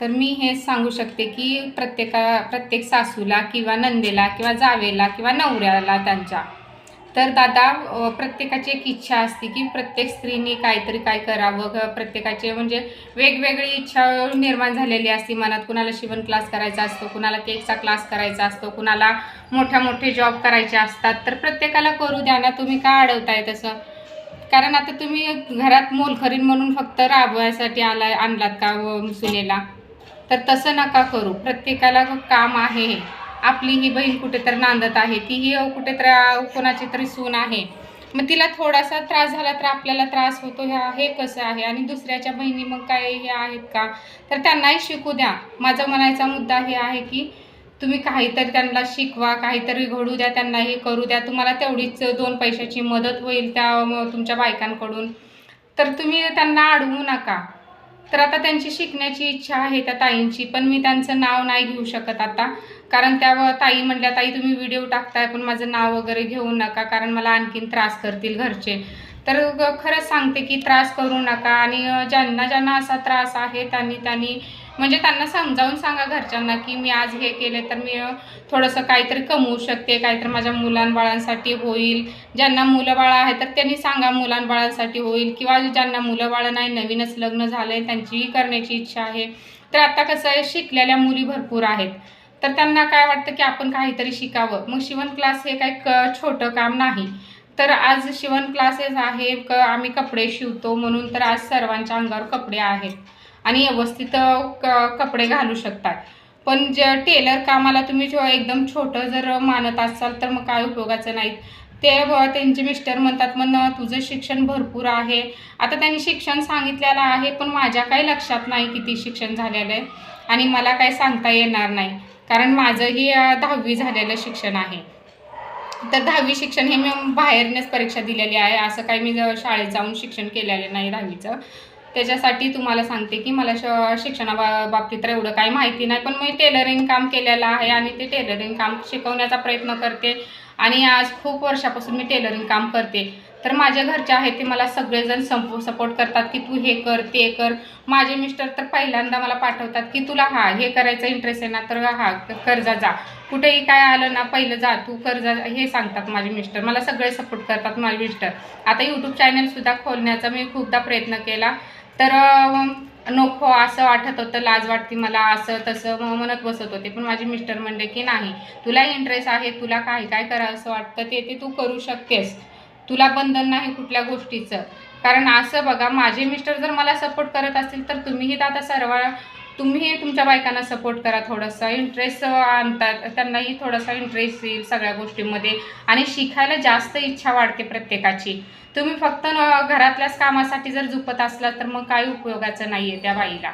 तर मी हे सांगू शकते की प्रत्येका प्रत्येक सासूला किंवा नंदेला किंवा जावेला किंवा नवऱ्याला त्यांच्या. तर दादा प्रत्येकाची एक इच्छा असते की प्रत्येक स्त्रीने काहीतरी काय करावं. ग- प्रत्येकाचे म्हणजे वेगवेगळी इच्छा निर्माण झालेली असते. मनात कुणाला शिवण क्लास करायचा असतो कुणाला केकचा क्लास करायचा असतो कुणाला मोठ्या मोठे जॉब करायचे असतात. तर प्रत्येकाला करू द्या ना तुम्ही का अडवताय तसं? कारण आता तुम्ही घरात मोलखरीण म्हणून फक्त राबवायसाठी आला आणलात का सुनेला तर तसं नका करू. प्रत्येकाला काम आहे. आपली ही बहीण कुठेतरी नांदत आहे. ती ही कुठेतरी कोणाची तरी सून आहे. मग तिला थोडासा त्रास झाला तर आपल्याला त्रास होतो. ह्या हे कसं आहे? आणि दुसऱ्याच्या बहिणी मग काय हे आहेत का? तर त्यांनाही शिकू द्या. माझा म्हणायचा मुद्दा हे आहे की तुम्ही काहीतरी त्यांना शिकवा काहीतरी घडू द्या त्यांना हे करू द्या. तुम्हाला तेवढीच दोन पैशाची मदत होईल त्या तुमच्या बायकांकडून. तर तुम्ही त्यांना अडवू नका. तर आता त्यांची शिकण्याची इच्छा आहे त्या ताईंची पण मी त्यांचं नाव नाही घेऊ शकत आता. कारण त्या व- ताई म्हणल्या ताई तुम्ही व्हिडिओ टाकताय पण माझं नाव वगैरे घेऊ नका कारण मला आणखीन त्रास करतील घरचे. तर खरंच सांगते की त्रास करू नका. आणि ज्यांना ज्यांना असा त्रास आहे त्यांनी त्यांनी म्हणजे त्यांना समजावून सांगा घरच्यांना की मी आज हे केले तर मी थोडंसं काहीतरी कमवू शकते काहीतरी माझ्या मुलांबाळांसाठी होईल. ज्यांना मुलं बाळं आहे तर त्यांनी सांगा मुलांबाळांसाठी होईल किंवा ज्यांना मुलं बाळं नाही नवीनच लग्न झालं आहे त्यांचीही करण्याची इच्छा आहे. तर आता कसं आहे शिकलेल्या मुली भरपूर आहेत. तर त्यांना काय वाटतं की आपण काहीतरी शिकावं. मग शिवण क्लास हे काही क छोटं काम नाही. तर आज शिवण क्लासेस आहे क आम्ही कपडे शिवतो म्हणून तर आज सर्वांच्या अंगावर कपडे आहेत. आणि व्यवस्थित क कपडे घालू शकतात. पण जे टेलर कामाला तुम्ही जेव्हा एकदम छोटं जर मानत असाल तर मग काय उपयोगाचं नाही. ते त्यांचे मिस्टर म्हणतात मग तुझं शिक्षण भरपूर आहे. आता त्यांनी शिक्षण सांगितलेलं आहे पण माझ्या काही लक्षात नाही किती शिक्षण झालेलं आहे आणि मला काय सांगता येणार नाही. कारण माझंही दहावी झालेलं शिक्षण आहे. तर दहावी शिक्षण हे मी बाहेरनेच परीक्षा दिलेली आहे असं काही मी शाळेत जाऊन शिक्षण केलेलं नाही दहावीचं. त्याच्यासाठी तुम्हाला सांगते की मला श शिक्षणा बा बाबतीत तर एवढं काही माहिती नाही पण मी टेलरिंग काम केलेलं आहे आणि ते टेलरिंग काम शिकवण्याचा प्रयत्न करते. आणि आज खूप वर्षापासून मी टेलरिंग काम करते. तर माझ्या घरचे आहेत ते मला सगळेजण संप सपोर्ट करतात की तू हे कर ते कर. माझे मिस्टर तर पहिल्यांदा मला पाठवतात की तुला हा हे करायचं इंटरेस्ट आहे ना तर हा कर्जा जा कुठेही काय आलं ना पहिलं जा तू कर्जा हे सांगतात माझे मिस्टर मला सगळे सपोर्ट करतात माझे मिस्टर आता यूट्यूब चॅनलसुद्धा खोलण्याचा मी खूपदा प्रयत्न केला. तर नको असं वाटत होतं लाज वाटते मला असं तसं म्हणत बसत होते. पण माझे मिस्टर म्हणले की नाही तुला इंटरेस्ट आहे तुला काय काय करावं असं वाटतं ते ते तू करू शकतेस. तुला बंधन नाही कुठल्या गोष्टीचं. कारण असं बघा माझे मिस्टर जर मला सपोर्ट करत असतील तर तुम्हीही आता सर्व तुम्ही तुमच्या बायकांना सपोर्ट करा थोडंसं. इंटरेस्ट आणतात. त्यांनाही थोडासा इंटरेस्ट येईल सगळ्या गोष्टींमध्ये. आणि शिकायला जास्त इच्छा वाढते प्रत्येकाची. तुम्ही फक्त न- घरातल्याच कामासाठी जर झुपत असला तर मग काही उपयोगाचं नाही आहे त्या बाईला.